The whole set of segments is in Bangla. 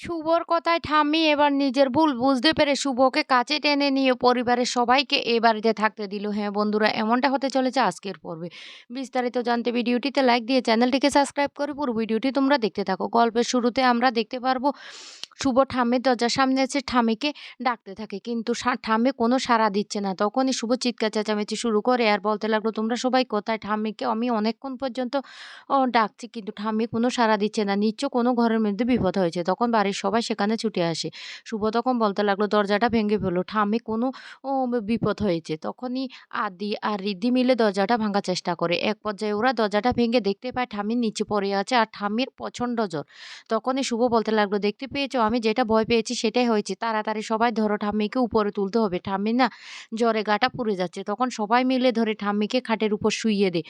শুভর কথায় ঠাম্মি এবার নিজের ভুল বুঝতে পেরে শুভকে কাছে টেনে নিয়ে পরিবারের সবাইকে এ বাড়িতে থাকতে দিল। হ্যাঁ বন্ধুরা, এমনটা হতে চলেছে আজকের পর্বে। বিস্তারিত জানতে ভিডিওটিতে লাইক দিয়ে চ্যানেলটিকে সাবস্ক্রাইব করে পুরো ভিডিওটি তোমরা দেখতে থাকো। গল্পের শুরুতে আমরা দেখতে পারব শুভ ঠাম্মির দরজার সামনে এসে ঠাম্মিকে ডাকতে থাকে। কিন্তু ঠাম্মি কোনো সাড়া দিচ্ছে না। তখনই শুভ চিৎকার চেঁচামেচি শুরু করে আর বলতে লাগল, তোমরা সবাই কোথায়? ঠাম্মিকে আমি অনেকক্ষণ পর্যন্ত ডাকছি কিন্তু ঠাম্মি কোনো সাড়া দিচ্ছে না। নিশ্চয় কোনো ঘরের মধ্যে বিপদ হয়েছে। তখন বাড়ির সবাই সেখানে ছুটে আসে। শুভ তখন বলতে লাগল, দরজাটা ভেঙে ফেলো। ঠাম্মি কোনো বিপদ হয়েছে। তখনই আদি আর রিদ্ধি মিলে দরজাটা ভাঙার চেষ্টা করে। এক পর্যায়ে ওরা দরজাটা ভেঙে দেখতে পায় ঠাম্মির নিচে পড়ে আছে আর ঠাম্মির প্রচণ্ড জ্বর। তখনই শুভ বলতে লাগল, দেখতে পেয়েছ? আমি যেটা ভয় পেয়েছি সেটাই হয়েছে। তাড়াতাড়ি সবাই ধরো ঠাম্মিকে উপরে তুলতে হবে। ঠাম্মি না জ্বরে গাটা পুড়ে যাচ্ছে। তখন সবাই মিলে ধরে ঠাম্মিকে খাটের উপর শুইয়ে দেয়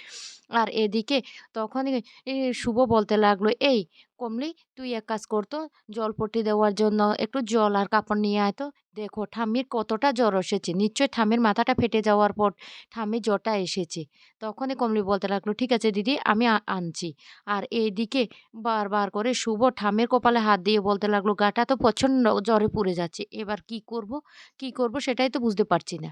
আর এদিকে তখনই এ শুভ বলতে লাগল, এই কমলি, তুই এক কাজ করতো, জলপট্টি দেওয়ার জন্য একটু জল আর কাপড় নিয়ে আয় তো। দেখো, ঠাম্মির কতটা জ্বর এসেছে। নিশ্চয়ই ঠাম্মির মাথাটা ফেটে যাওয়ার পর ঠাম্মির জ্বরটা এসেছে। তখনই কমলি বলতে লাগল, ঠিক আছে দিদি, আমি আনছি। আর এইদিকে বারবার করে শুভ ঠাম্মির কপালে হাত দিয়ে বলতে লাগল, গাটা তো প্রচণ্ড জ্বরে পুড়ে যাচ্ছে, এবার কি করব? কি করব সেটাই তো বুঝতে পারছি না।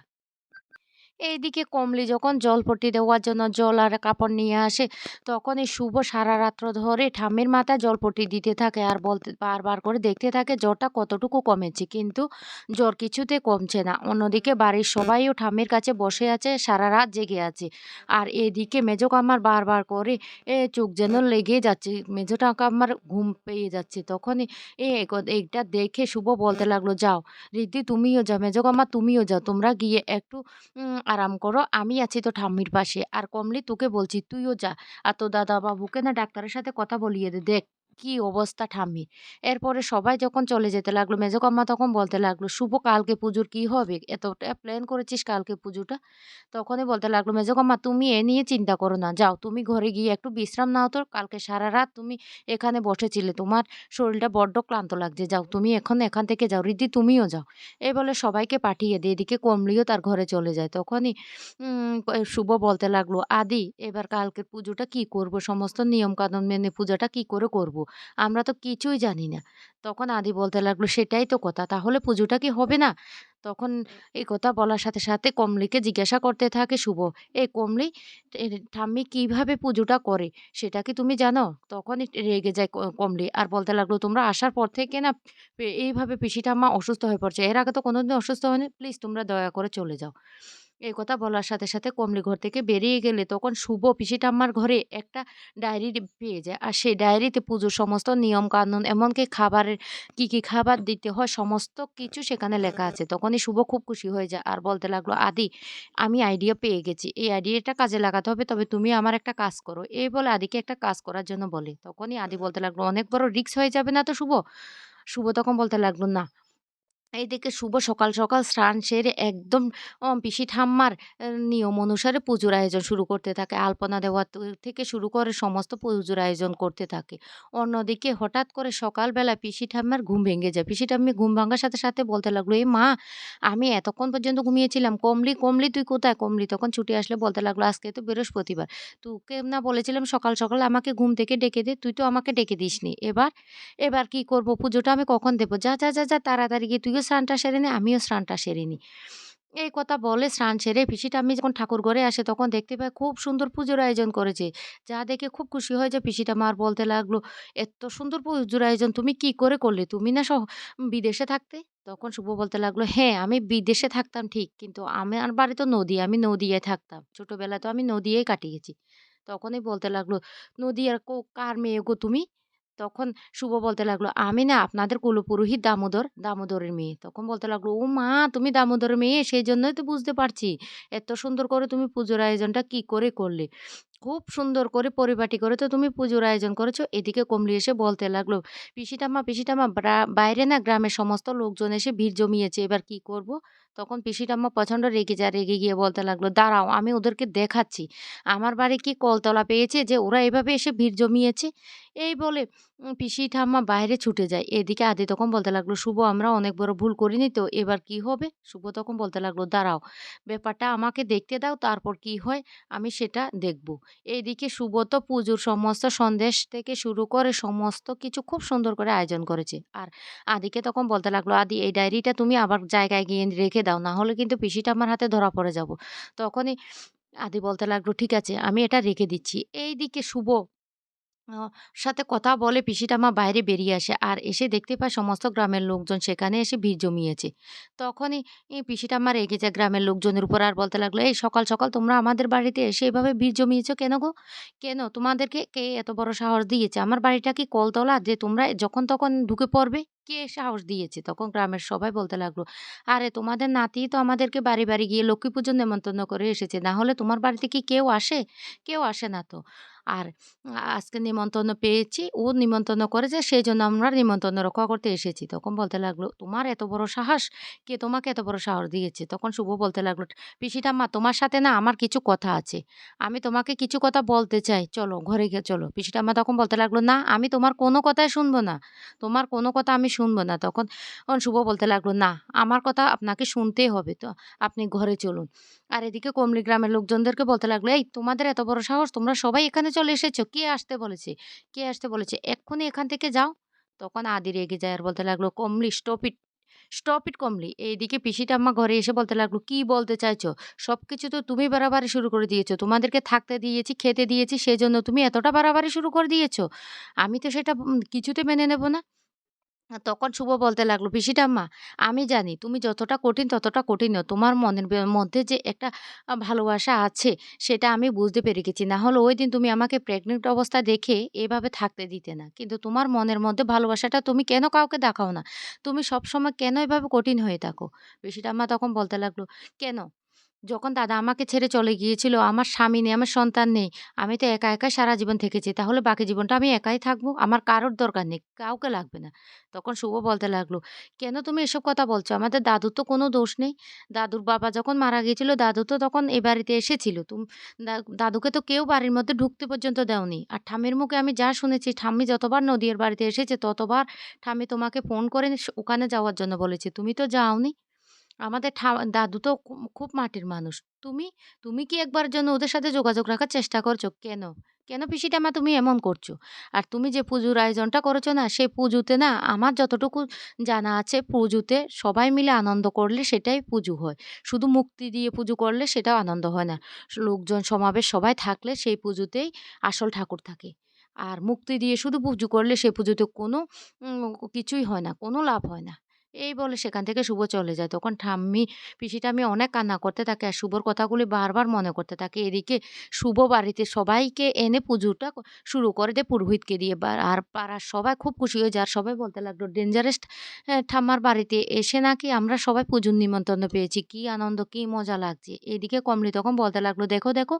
এইদিকে কমলি যখন জলপট্টি দেওয়ার জন্য জল আর কাপড় নিয়ে আসে, তখনই শুভ সারা রাত্র ধরে ঠামের মাথায় জলপট্টি দিতে থাকে আর বলতে, বারবার করে দেখতে থাকে জ্বরটা কতটুকু কমেছে। কিন্তু জ্বর কিছুতে কমছে না। অন্যদিকে বাড়ির সবাইও ঠামের কাছে বসে আছে, সারা রাত জেগে আছে। আর এদিকে মেজো কামার বারবার করে, এ, চোখ যেন লেগে যাচ্ছে। মেজো কামার ঘুম পেয়ে যাচ্ছে। তখনই এ এইটা দেখে শুভ বলতে লাগল, যাও রিদ্ধি তুমিও যাও, মেজো কামা তুমিও যাও, তোমরা গিয়ে একটু আরাম করো, আমি আছি তো ঠাম্মির পাশে। আর কমলি তোকে বলছি, তুইও যা। আর তো দাদা বাবুকে না ডাক্তারের সাথে কথা বলিয়ে দে, দেখ। কি অবস্থা ঠাম্মির এরপরে সবাই যখন চলে যেতে লাগল মেজকাম্মা তখন বলতে লাগল, শুভ কালকে পুজোর কি হবে? এতটা প্ল্যান করেছিস কালকে পুজোটা? তখনই বলতে লাগল মেজকাম্মা তুমি এ নিয়ে চিন্তা করো না। যাও, তুমি ঘরে গিয়ে একটু বিশ্রাম নাও তো। কালকে সারা রাত তুমি এখানে বসেছিলে। তোমার শরীরটা বড্ড ক্লান্ত লাগছে। যাও, তুমি এখন এখান থেকে যাও। রিদ্ধি, তুমিও যাও। এই বলে সবাইকে পাঠিয়ে দিয়ে এদিকে কমলিও তার ঘরে চলে যায়। তখনই শুভ বলতে লাগল, আদি, এবার কালকের পুজোটা কি করব? সমস্ত নিয়ম কানুন মেনে পূজাটা কি করে করব? আমরা তো কিছুই জানি না। তখন আদি বলতে লাগল সেটাই তো কথা তাহলে পুজোটা কি হবে না? তখন এই কথা বলার সাথে সাথে কমলিকে জিজ্ঞাসা করতে থাকে শুভ এই কমলি ঠাম্মি কীভাবে পুজোটা করে? সেটা কি তুমি জানো? তখনই রেগে যায় কমলি। আর বলতে লাগল তোমরা আসার পর থেকে না এইভাবে পিসি ঠাম্মা অসুস্থ হয়ে পড়ছে। এর আগে তো কোনোদিন অসুস্থ হয়নি। প্লিজ তোমরা দয়া করে চলে যাও। এই কথা বলার সাথে সাথে কমলি ঘর থেকে বেরিয়ে গেলে তখন শুভ পিসি ঠাম্মার ঘরে একটা ডায়েরি পেয়ে যায়। আর সেই ডায়েরিতে পুজোর সমস্ত নিয়ম কানুন এমনকি খাবারের কি কি খাবার দিতে হয় সমস্ত কিছু সেখানে লেখা আছে। তখনই শুভ খুব খুশি হয়ে যায় আর বলতে লাগল, আদি, আমি আইডিয়া পেয়ে গেছি। এই আইডিয়াটা কাজে লাগাতে হবে, তবে তুমি আমার একটা কাজ করো। এই বলে আদিকে একটা কাজ করার জন্য বলে। তখনই আদি বলতে লাগল, অনেক বড় রিস্ক হয়ে যাবে না তো শুভ? শুভ তখন বলতে লাগল, না এইদিকে শুভ সকাল সকাল স্নান সেরে একদম পিসি ঠাম্মার নিয়ম অনুসারে পুজোর আয়োজন শুরু করতে থাকে। আলপনা দেওয়া থেকে শুরু করে সমস্ত পুজোর আয়োজন করতে থাকে। অন্যদিকে হঠাৎ করে সকালবেলা পিসি ঠাম্মার ঘুম ভেঙে যায়। পিসি ঠাম্মি ঘুম ভাঙার সাথে, সাথে বলতে লাগল, এই মা! আমি এতক্ষণ পর্যন্ত ঘুমিয়েছিলাম। কমলি, কমলি তুই কোথায়?" কমলি তখন ছুটি আসলে বলতে লাগল, "আজকে তো বৃহস্পতিবার। তোকে না বলেছিলাম সকাল, সকাল আমাকে ঘুম থেকে ডেকে দে। তুই তো আমাকে ডেকে দিসনি। এবার? এবার কি করব? পুজোটা আমি কখন দেবো যা, যা, যা, যা তাড়াতাড়ি গিয়ে তুইও স্নানটা সেরে নে, আমিও স্নানটা সেরে নিই। এই কথা বলে স্নান সেরে পিসিটা আমি যখন ঠাকুর ঘরে আসে তখন দেখতে পাই খুব সুন্দর পুজোর আয়োজন করেছে। যা দেখে খুব খুশি হয়ে যায় পিসি ঠাম্মা আর বলতে লাগল, "এত সুন্দর পুজোর আয়োজন তুমি কি করে করলে? তুমি না সহ বিদেশে থাকতে?" তখন শুভ বলতে লাগল, "হ্যাঁ, আমি বিদেশে থাকতাম ঠিক। কিন্তু আমার বাড়ি তো নদী আমি নদীয়ায় থাকতাম। ছোটবেলায় তো আমি নদীয়ায় কাটিয়েছি।" তখনই বলতে লাগল, "নদীয়ার কো কার মেয়ে গো তুমি?" তখন শুভ বলতে লাগল, "আমি না আপনাদের কুলপুরোহিত দামোদর, দামোদরের মেয়ে।" তখন বলতে লাগল, "ও মা! তুমি দামোদরের মেয়ে? সেই জন্যই তো বুঝতে পারছি। এত সুন্দর করে তুমি পুজোর আয়োজনটা কি করে করলে? খুব সুন্দর করে পরিপাটি করে তো তুমি পুজোর আয়োজন করেছ।" এদিকে কমলি এসে বলতে লাগল, "পিসি পিসিটামা ব্রা বাইরে না গ্রামের সমস্ত লোকজন এসে ভিড় জমিয়েছে। এবার কি করব?" তখন পিসি ঠাম্মা প্রচণ্ড রেগে যা রেগে গিয়ে বলতে লাগল, "দাঁড়াও আমি ওদেরকে দেখাচ্ছি। আমার বাড়ি কি কলতলা পেয়েছে যে ওরা এভাবে এসে ভিড় জমিয়েছে?" এই বলে পিসি ঠাম্মা বাইরে ছুটে যায়। এদিকে আদি তখন বলতে লাগল, "শুভ আমরা অনেক বড় ভুল করিনি তো? এবার কি হবে?" শুভ তখন বলতে লাগল, "দাঁড়াও, ব্যাপারটা আমাকে দেখতে দাও, তারপর কি হয় আমি সেটা দেখব।" এইদিকে শুভ তো পুজোর সমস্ত সন্দেশ থেকে শুরু করে সমস্ত কিছু খুব সুন্দর করে আয়োজন করেছে। আর আদিকে তখন বলতে লাগল, "আদি এই ডায়েরিটা তুমি আবার জায়গায় গিয়ে রেখে দাও। না হলে কিন্তু পিসি ঠাম্মার হাতে ধরা পড়ে যাব।" তখনই আদি বলতে লাগল, "ঠিক আছে, আমি এটা রেখে দিচ্ছি।" এইদিকে শুভ সাথে কথা বলে পিসি ঠাম্মা বাইরে বেরিয়ে আসে। আর এসে দেখতে পায় সমস্ত গ্রামের লোকজন সেখানে এসে ভিড় জমিয়েছে। তখনই ই পিসি ঠাম্মা রেগে যায় গ্রামের লোকজনের উপর আর বলতে লাগল, "এই সকাল, সকাল তোমরা আমাদের বাড়িতে এসে এভাবে ভিড় জমিয়েছ কেন গো? কেন? তোমাদেরকে কে এত বড় সাহস দিয়েছে? আমার বাড়িটা কি কলতলা যে তোমরা যখন তখন ঢুকে পড়বে? কে সাহস দিয়েছে?" তখন গ্রামের সবাই বলতে লাগল, "আরে তোমাদের নাতি তো আমাদেরকে বাড়ি, বাড়ি গিয়ে লক্ষ্মী পুজোর নেমন্তন্ন করে এসেছে। না হলে তোমার বাড়িতে কি কেউ আসে? কেউ আসে না তো। আর আজকে নিমন্ত্রণ পেয়েছি, ও নিমন্ত্রণ করেছে সেই জন্য আমরা নিমন্ত্রণ রক্ষা করতে এসেছি। তখন বলতে লাগল, "তোমার এত বড় সাহস? কে তোমাকে এত বড় সাহস দিয়েছে?" তখন শুভ বলতে লাগল, "পিসি ঠাম্মা তোমার সাথে না আমার কিছু কথা আছে। আমি তোমাকে কিছু কথা বলতে চাই। চলো ঘরে গিয়ে চলো।" পিসি ঠাম্মা তখন বলতে লাগল, "না আমি তোমার কোনো কথাই শুনব না। তোমার কোনো কথা আমি শুনব না।" তখন শুভ বলতে লাগল, "না আমার কথা আপনাকে শুনতেই হবে। তো আপনি ঘরে চলুন।" আর এদিকে কমলি গ্রামের লোকজনদেরকে বলতে লাগল, "এই তোমাদের এত বড় সাহস? তোমরা সবাই এখানে চলে এসেছ? কে আসতে বলেছে? কে আসতে বলেছে? এক্ষুনি এখান থেকে যাও।" তখন আদি রেগে যায় আর বলতে লাগল, "কমলি স্টপ ইট, স্টপ ইট কমলি।" এইদিকে পিসি টাম্মা ঘরে এসে বলতে লাগল, "কি বলতে চাইছো? সব কিছু তো তুমি বাড়াবাড়ি শুরু করে দিয়েছ। তোমাদেরকে থাকতে দিয়েছি, খেতে দিয়েছি সেজন্য তুমি এতটা বাড়াবাড়ি শুরু করে দিয়েছ? আমি তো সেটা কিছুতে মেনে নেব না।" তখন শুভ বলতে লাগল, "পিসি ঠাম্মা, আমি জানি তুমি যতটা কঠিন ততটা কঠিন নও। তোমার মনের মধ্যে যে একটা ভালোবাসা আছে সেটা আমি বুঝতে পেরে গেছি। না হলে ওই দিন তুমি আমাকে প্রেগনেন্ট অবস্থা দেখে এভাবে থাকতে দিতে না। কিন্তু তোমার মনের মধ্যে ভালোবাসাটা তুমি কেন কাউকে দেখাও না? তুমি সবসময় কেন এভাবে কঠিন হয়ে থাকো?" পিসি ঠাম্মা তখন বলতে লাগল, "কেন? যখন দাদা আমাকে ছেড়ে চলে গিয়েছিল, আমার স্বামী নেই, আমার সন্তান নেই। আমি তো একা, একা সারা জীবন থেকেছি। তাহলে বাকি জীবনটা আমি একাই থাকব। আমার কারোর দরকার নেই। কাউকে লাগবে না।" তখন শুভ বলতে লাগল, "কেন তুমি এসব কথা বলছো? আমাদের দাদুর তো কোনো দোষ নেই। দাদুর বাবা যখন মারা গিয়েছিল, দাদু তো তখন এ বাড়িতে এসেছিল। তুম দাদুকে তো কেউ বাড়ির মধ্যে ঢুকতে পর্যন্ত দেওনি। আর ঠাম্মির মুখে আমি যা শুনেছি, ঠাম্মি যতবার নদীর বাড়িতে এসেছে, ততবার ঠাম্মি তোমাকে ফোন করে ওখানে যাওয়ার জন্য বলেছে। তুমি তো যাওনি। আমাদের ঠা দাদু তো খুব মাটির মানুষ। তুমি, তুমি কি একবার জন্য ওদের সাথে যোগাযোগ রাখার চেষ্টা করছ? কেন? কেন পিসি ঠাম্মা তুমি এমন করছ? আর তুমি যে পুজোর আয়োজনটা করেছ না, সেই পুজোতে না আমার যতটুকু জানা আছে পুজোতে সবাই মিলে আনন্দ করলে সেটাই পুজো হয়। শুধু মুক্তি দিয়ে পুজো করলে সেটাও আনন্দ হয় না। লোকজন সমাবেশ সবাই থাকলে সেই পুজোতেই আসল ঠাকুর থাকে। আর মুক্তি দিয়ে শুধু পুজো করলে সেই পুজোতে কোনো কিছুই হয় না, কোনো লাভ হয় না। এই বলে সেখান থেকে শুভ চলে যায়। তখন ঠাম্মি, পিসি ঠাম্মি অনেক কান্না করতে থাকে আর শুভর কথাগুলি বারবার মনে করতে থাকে। এদিকে শুভ বাড়িতে সবাইকে এনে পুজোটা শুরু করে দেয় পুরোহিতকে দিয়ে। আর পাড়ার সবাই খুব খুশি হয়ে যায়। সবাই বলতে লাগল, "ডেঞ্জারাস হ্যাঁ, ঠাম্মার বাড়িতে এসে নাকি আমরা সবাই পুজোর নিমন্ত্রণ পেয়েছি। কি আনন্দ, কি মজা লাগছে।" এদিকে কমলি তখন বলতে লাগল, "দেখো, দেখো,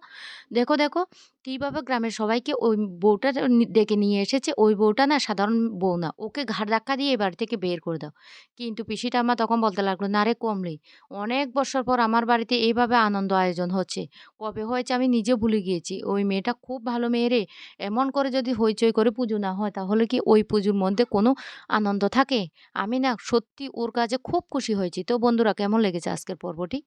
দেখো, দেখো কীভাবে গ্রামের সবাইকে ওই বউটা ডেকে নিয়ে এসেছে। ওই বউটা না সাধারণ বউ না। ওকে ঘাড় ধাক্কা দিয়ে এ বাড়ি থেকে বের করে দাও।" কিন্তু পিসিটা আমার তখন বলতে লাগল, "না রে কমলি, অনেক বছর পর আমার বাড়িতে এইভাবে আনন্দ আয়োজন হচ্ছে। কবে হয়েছে আমি নিজে ভুলে গিয়েছি। ওই মেয়েটা খুব ভালো মেয়ে রে। এমন করে যদি হইচই করে পুজো না হয় তাহলে কি ওই পুজোর মধ্যে কোনো আনন্দ থাকে? আমি না সত্যি ওর কাজে খুব খুশি হয়েছি।" তো বন্ধুরা কেমন লেগেছে আজকের পর্বটি?